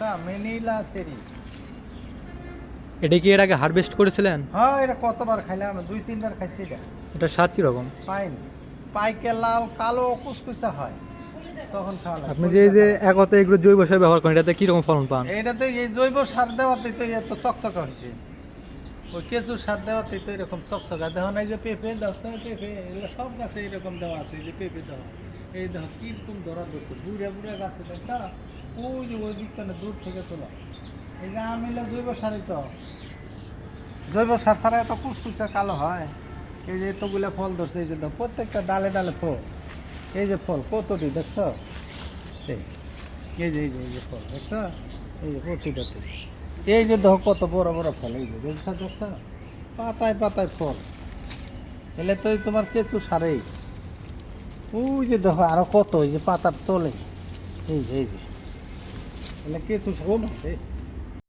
দেখছা Manila সেরি। এটা কি এর আগে হারভেস্ট করেছিলেন? হ্যাঁ এটা কতবার খাইলাম? দুই তিনবার খাইছি এটা। এটা স্বাদ কীরকম পাইন পাইকে লাল কালো কুচকুচা হয়। তখন খাওয়া আপনি যে যে একতে এগুলো জৈব সার ব্যবহার করেন এটাতে কীরকম ফলন পান? এইটাতে এই জৈব সার দেওয়াতে তো এত চকচকা হয়েছে। ওই কেঁচু সার দেওয়াতে তো এরকম চকচকা। দেখো না এই যে পেঁপে দেখছ পেঁপে? এগুলো সব গাছে এরকম দেওয়া আছে এই যে পেঁপে দেওয়া। এই দেখো কীরকম ধরা ধরছে। বুড়ে বুড়ে গাছে দেখছা যে দূর থেকে তোলা। এই যে জৈব তো জৈব সার ছাড়া এত কুচকুচা কালো হয়? এই যে এতগুলো ফল ধরছে, এই যে প্রত্যেকটা ডালে ডালে ফল। এই যে ফল, কতটি দেখছ? এই যে এই যে এই যে ফল, দেখছ? এই যে প্রতিটাতে এই যে দেখো কত বড় বড় ফল, এই যে দেখছ দেখছ? পাতায় পাতায় ফল। এলে তো তোমার কেঁচু সারেই। ওই যে দেখো আরও কত, এই যে পাতার তলে। এই যে এই যে। এলে কেঁচু সার ও মা, এই